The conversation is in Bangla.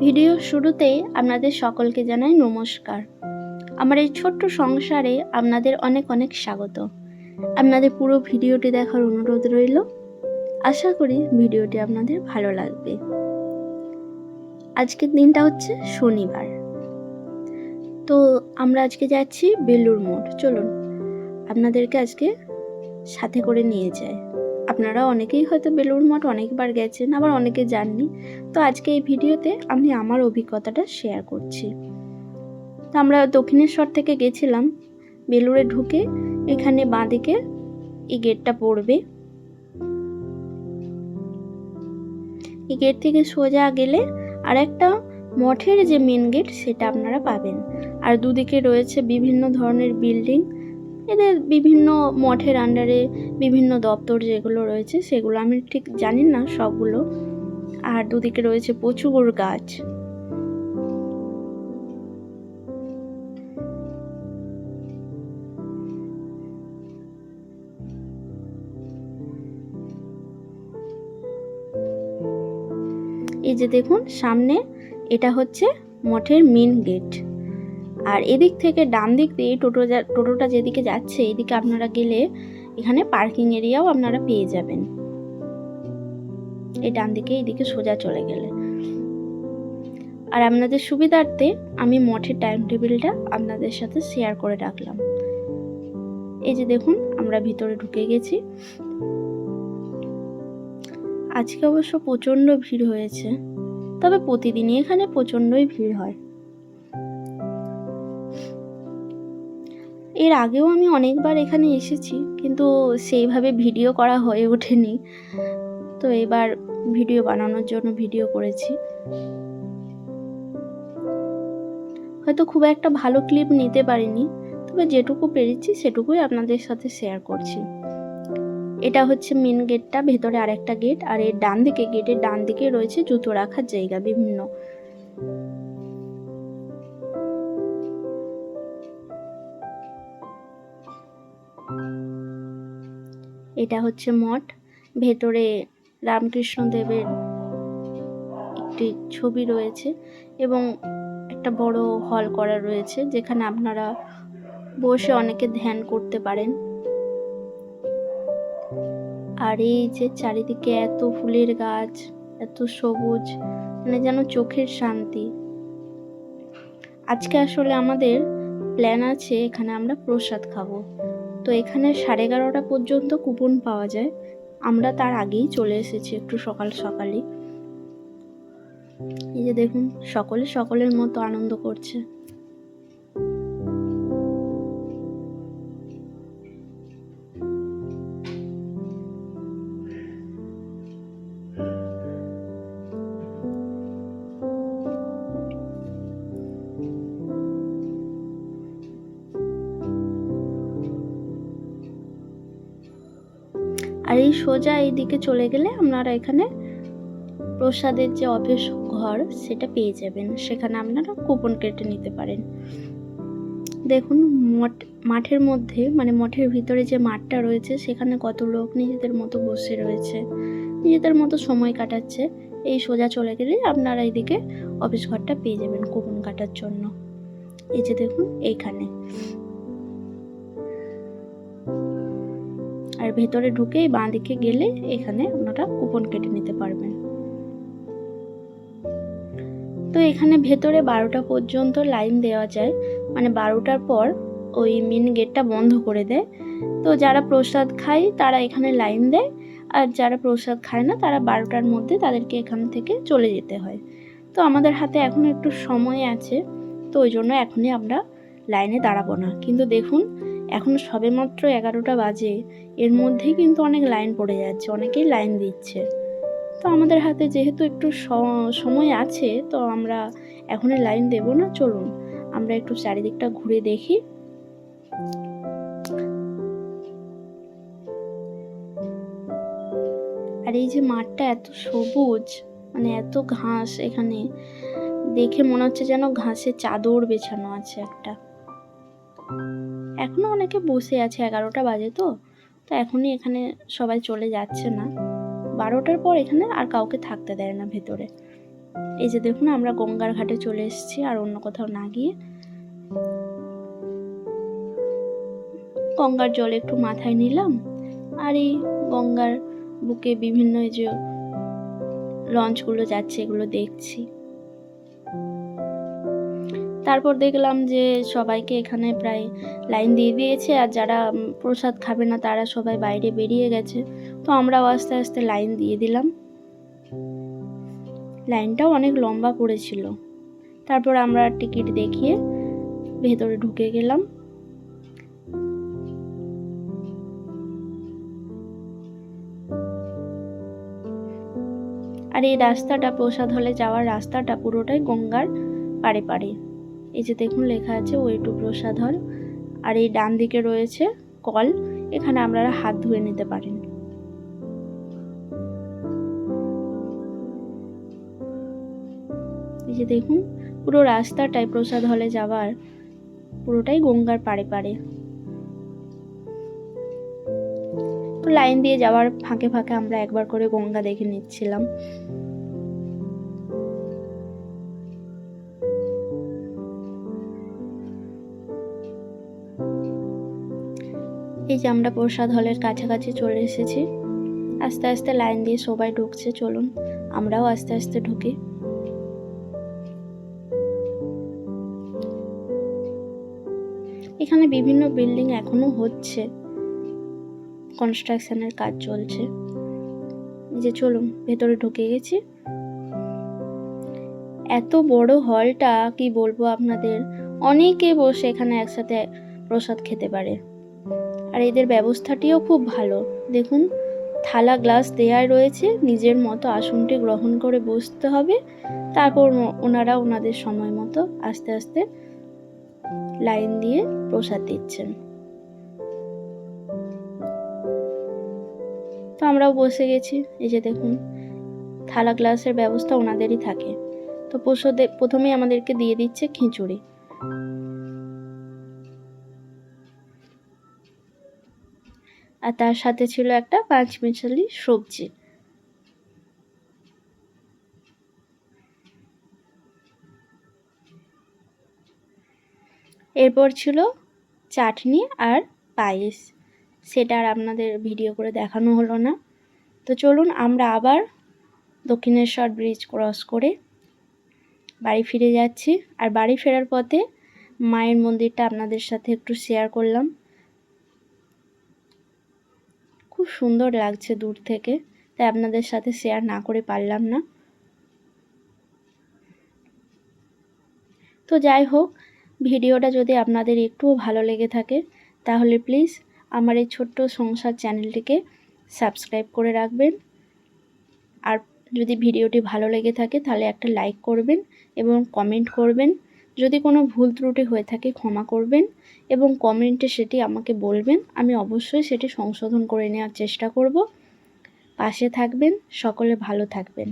ভিডিও শুরুতেই আপনাদের সকলকে জানাই নমস্কার। আমার এই ছোট্ট সংসারে আপনাদের অনেক অনেক স্বাগত। আপনাদের পুরো ভিডিওটি দেখার অনুরোধ রইল। আশা করি ভিডিওটি আপনাদের ভালো লাগবে। আজকের দিনটা হচ্ছে শনিবার। তো আমরা আজকে যাচ্ছি বেলুর মোড়। চলুন, আপনাদেরকে আজকে সাথে করে নিয়ে যায় আপনারা অনেকেই হয়তো বেলুড় মঠ অনেকবার গেছেন, আবার অনেকে যাননি। তো আজকে এই ভিডিওতে আমি আমার অভিজ্ঞতাটা শেয়ার করছি। তো আমরা দক্ষিণেশ্বর থেকে গেছিলাম, বেলুড়ে ঢুকে এখানে বাঁদিকে এই গেটটা পড়বে। এই গেট থেকে সোজা গেলে আর একটা মঠের যে মেন গেট সেটা আপনারা পাবেন। আর দুদিকে রয়েছে বিভিন্ন ধরনের বিল্ডিং এদের বিভিন্ন মঠের আন্ডারে বিভিন্ন দপ্তর যেগুলো রয়েছে সেগুলো, আমি ঠিক জানি না সবগুলো। আর দুদিকে রয়েছে প্রচুর গাছ। এই যে দেখুন, সামনে এটা হচ্ছে মঠের মেন গেট আর এদিক থেকে ডান দিক দিয়ে টোটো টোটোটা যেদিকে যাচ্ছে, এদিকে আপনারা গেলে এখানে পার্কিং এরিয়াও আপনারা পেয়ে যাবেন। এই ডান দিকে, এইদিকে সোজা চলে গেলে। আর আপনাদের সুবিধার্থে আমি মঠের টাইম টেবিলটা আপনাদের সাথে শেয়ার করে রাখলাম। এই যে দেখুন, আমরা ভিতরে ঢুকে গেছি। আজকে অবশ্য প্রচণ্ড ভিড় হয়েছে, তবে প্রতিদিনই এখানে প্রচণ্ডই ভিড় হয়। এর আগেও আমি অনেকবার এখানে এসেছি, কিন্তু সেইভাবে ভিডিও করা হয়ে ওঠেনি। তো এবার ভিডিও বানানোর জন্য ভিডিও করেছি। হয়তো খুব একটা ভালো ক্লিপ নিতে পারিনি, তবে যেটুকু পেরেছি সেটুকুই আপনাদের সাথে শেয়ার করছি। এটা হচ্ছে মেন গেটটা ভেতরে আরেকটা গেট আর এর ডান দিকে গেটের ডান দিকে রয়েছে জুতো রাখার জায়গা বিভিন্ন। এটা হচ্ছে মঠ। ভেতরে রামকৃষ্ণ দেবের একটি ছবি রয়েছে এবং একটা বড় হল করা রয়েছে যেখানে আপনারা বসে অনেকে ধ্যান করতে পারেন। আর এই যে চারিদিকে এত ফুলের গাছ, এত সবুজ মানে যেন চোখের শান্তি। আজকে আসলে আমাদের প্ল্যান আছে এখানে আমরা প্রসাদ খাব। তো এখানে সাড়ে এগারোটা পর্যন্ত কুপন পাওয়া যায়। আমরা তার আগেই চলে এসেছি একটু সকাল সকালই। এই যে দেখুন, সকলে সকলের মতো আনন্দ করছে। আর এই সোজা এইদিকে চলে গেলে আপনারা এখানে প্রসাদের যে অফিস ঘর, সেটা পেয়ে যাবেন। সেখানে আপনারা কুপন কেটে নিতে পারেন। দেখুন, মঠ, মাঠের মধ্যে মানে মঠের ভিতরে যে মাঠটা রয়েছে, সেখানে কত লোক নিজেদের মতো বসে রয়েছে, নিজেদের মতো সময় কাটাচ্ছে। এই সোজা চলে গেলে আপনারা এইদিকে অফিস ঘরটা পেয়ে যাবেন কুপন কাটার জন্য। এই যে দেখুন, এইখানে। আর ভেতরে ঢুকে বাঁ দিকে গেলে এখানে আপনারা কুপন কেটে নিতে পারবেন। তো এখানে ভেতরে বারোটা পর্যন্ত লাইন দেওয়া যায়। মানে বারোটার পর ওই মেন গেটটা বন্ধ করে দেয়। তো যারা প্রসাদ খায় তারা এখানে লাইন দেয়। আর যারা প্রসাদ খায় না তারা বারোটার মধ্যে তাদেরকে এখান থেকে চলে যেতে হয়। তো আমাদের হাতে এখনও একটু সময় আছে। তো ওই জন্য এখনই আমরা লাইনে দাঁড়াবো না। কিন্তু দেখুন এখন সবেমাত্র এগারোটা বাজে। এর মধ্যেই কিন্তু অনেক লাইন পড়ে যাচ্ছে, অনেকেই লাইন দিচ্ছে। তো আমাদের হাতে যেহেতু একটু সময় আছে, তো আমরা এখনই লাইন দেব না, চলুন। আমরা একটু চারিদিকটা ঘুরে দেখি। আর এই যে মাঠটা এত সবুজ মানে এত ঘাস এখানে, দেখে মনে হচ্ছে যেন ঘাসে চাদর বেছানো আছে একটা। এখনও অনেকে বসে আছে, এগারোটা বাজে তো। তো এখনই এখানে সবাই চলে যাচ্ছে না। বারোটার পর এখানে আর কাউকে থাকতে দেয় না ভেতরে। এই যে দেখুন, আমরা গঙ্গার ঘাটে চলে এসেছি আর অন্য কোথাও না গিয়ে। গঙ্গার জল একটু মাথায় নিলাম আর এই গঙ্গার বুকে বিভিন্ন যে লঞ্চগুলো যাচ্ছে, এগুলো দেখছি। তারপর দেখলাম যে সবাইকে এখানে প্রায় লাইন দিয়ে দিয়েছে আর যারা প্রসাদ খাবে না তারা সবাই বাইরে বেরিয়ে গেছে। তো আমরাও আস্তে আস্তে লাইন দিয়ে দিলাম। লাইনটাও অনেক লম্বা পড়েছিল। তারপর আমরা টিকিট দেখিয়ে ভেতরে ঢুকে গেলাম। আর এই রাস্তাটা, প্রসাদ হলে যাওয়ার রাস্তাটা পুরোটাই গঙ্গার পাড়ে পাড়ে। এই যে দেখুন লেখা আছে ওয়ে টু প্রসাদ হল আর এই ডান দিকে রয়েছে কল, এখানে আপনারা হাত ধুয়ে নিতে পারেন এই যে দেখুন, পুরো রাস্তাটাই প্রসাদ হলে যাওয়ার, পুরোটাই গঙ্গার পাড়ে। তো লাইন দিয়ে যাওয়ার ফাঁকে ফাঁকে আমরা একবার করে গঙ্গা দেখে নিচ্ছিলাম। যে আমরা প্রসাদ হলের কাছাকাছি চলে এসেছি। আস্তে আস্তে লাইন দিয়ে সবাই ঢুকছে, চলুন আমরাও আস্তে আস্তে ঢুকি। এখানে বিভিন্ন বিল্ডিং এখনও হচ্ছে। কনস্ট্রাকশনের কাজ চলছে। যে চলুন, ভেতরে ঢুকে গেছি। এত বড় হলটা, কি বলব আপনাদের? অনেকে বসে এখানে একসাথে প্রসাদ খেতে পারে। আর এদের ব্যবস্থাটিও খুব ভালো। দেখুন, থালা, গ্লাস দেয়াই রয়েছে, নিজের মতো আসনটি গ্রহণ করে বসতে হবে। তারপর ওনারা ওনাদের সময় মতো আস্তে আস্তে লাইন দিয়ে প্রসাদ দিচ্ছেন। তো আমরাও বসে গেছি। এই যে দেখুন, থালা, গ্লাসের ব্যবস্থা ওনাদেরই থাকে। তো প্রসাদে, প্রথমেই আমাদেরকে দিয়ে দিচ্ছে খিচুড়ি। আর তার সাথে ছিল একটা পাঁচ মিশালি সবজি। এরপর ছিল চাটনি আর পায়েস। সেটা আর আপনাদের ভিডিও করে দেখানো হলো না। তো চলুন আমরা আবার দক্ষিণেশ্বর ব্রিজ ক্রস করে বাড়ি ফিরে যাচ্ছি। আর বাড়ি ফেরার পথে মায়ের মন্দিরটা আপনাদের সাথে একটু শেয়ার করলাম। খুব সুন্দর লাগছে দূর থেকে, তাই আপনাদের সাথে শেয়ার না করে পারলাম না। তো যাই হোক, ভিডিওটা যদি আপনাদের একটুও ভালো লেগে থাকে, তাহলে প্লিজ আমার এই ছোট্ট সংসার চ্যানেলটিকে সাবস্ক্রাইব করে রাখবেন। আর যদি ভিডিওটি ভালো লেগে থাকে, তাহলে একটা লাইক করবেন এবং কমেন্ট করবেন। যদি কোনো ভুল ত্রুটি হয়ে থাকে ক্ষমা করবেন এবং কমেন্টে সেটি আমাকে বলবেন, আমি অবশ্যই সেটি সংশোধন করে নেওয়ার চেষ্টা করব। পাশে থাকবেন, সকলে ভালো থাকবেন।